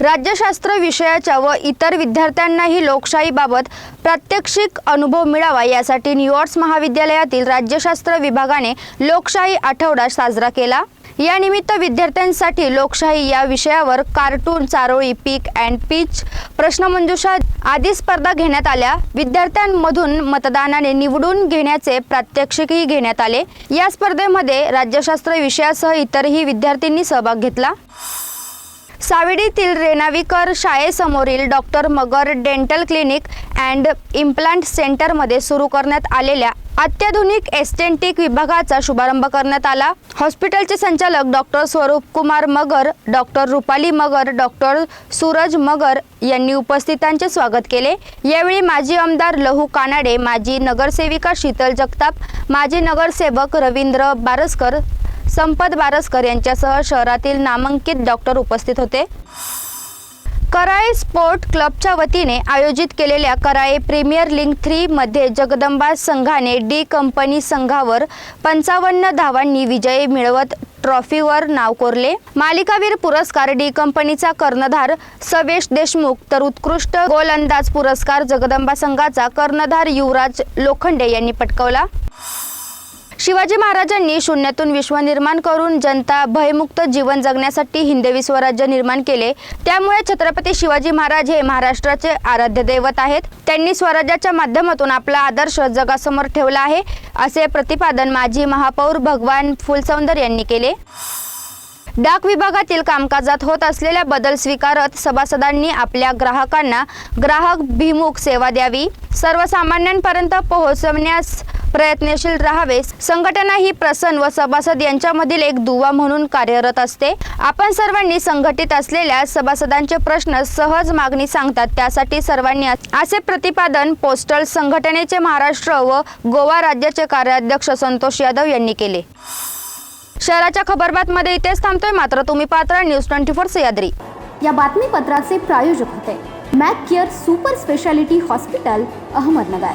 राज्यशास्त्र विषयाच्या व इतर विद्यार्थ्यांनाही लोकशाहीबाबत प्रात्यक्षिक अनुभव मिळावा यासाठी न्यूयॉर्क्स महाविद्यालयातील राज्यशास्त्र विभागाने लोकशाही आठवडा साजरा केला. यानिमित्त विद्यार्थ्यांसाठी लोकशाही या विषयावर कार्टून चारोळी पीक अँड पीच प्रश्नमंजुषा आदी स्पर्धा घेण्यात आल्या. विद्यार्थ्यांमधून मतदानाने निवडून घेण्याचे प्रात्यक्षिकही घेण्यात आले. या स्पर्धेमध्ये राज्यशास्त्र विषयासह इतरही विद्यार्थ्यांनी सहभाग घेतला. सावेडीतील रेणावीकर शाळेसमोरील doctor Magar dental clinic and implant सेंटरमध्ये सुरू करण्यात आलेल्या अत्याधुनिक एस्टेंटिक विभागाचा शुभारंभ करण्यात आला. हॉस्पिटलचे संचालक doctor Swaroop Kumar Magar doctor Rupali Magar doctor Suraj Magar यांनी उपस्थितांचे स्वागत केले. यावेळी माजी आमदार लहू कानाडे माजी नगरसेविका शीतल जगताप माजी नगरसेवक रवींद्र बारसकर संपत बारसकर यांच्यासह शहरातील नामांकित डॉक्टर उपस्थित होते. कराळे स्पोर्ट क्लबच्या वतीने आयोजित केलेल्या कराळे प्रीमियर लीग थ्रीमध्ये जगदंबा संघाने डी कंपनी संघावर पंचावन्न धावांनी विजय मिळवत ट्रॉफीवर नाव कोरले. मालिकावीर पुरस्कार डी कंपनीचा कर्णधार सवेश देशमुख तर उत्कृष्ट गोलंदाज पुरस्कार जगदंबा संघाचा कर्णधार युवराज लोखंडे यांनी पटकावला. शिवाजी महाराजांनी शून्यातून विश्व निर्माण करून जनता भयमुक्त जीवन जगण्यासाठी हिंदवी स्वराज्य निर्माण केले. त्यामुळे छत्रपती शिवाजी महाराज हे महाराष्ट्राचे आराध्य दैवत आहेत. त्यांनी स्वराज्याच्या माध्यमातून आपला आदर्श जगासमोर ठेवला आहे असे प्रतिपादन माजी महापौर भगवान फुलसौंदर यांनी केले. डाक विभागातील कामकाजात होत असलेल्या बदल स्वीकारत सभासदांनी आपल्या ग्राहकांना ग्राहक भिमुख सेवा द्यावी. सर्वसामान्यांपर्यंत पोहोचवण्यास प्रयत्नशील राहावे संघटना ही प्रसन्न व सभासद यांच्यामधील एक दुवा म्हणून कार्यरत असते. आपण सर्वांनी संघटित असलेल्या सभासदांचे प्रश्न सहज मागणी सांगतात. त्यासाठी सर्वांनी असे प्रतिपादन पोस्टल संघटनेचे महाराष्ट्र व गोवा राज्याचे कार्याध्यक्ष संतोष यादव यांनी केले. शहराच्या खबरबातमध्ये इथेच थांबतोय मात्र तुम्ही पात्र न्यूज ट्वेंटी फोर सह्याद्री. या बातमीपत्राचे प्रायोजक होते. Mac care super speciality hospital Ahmednagar.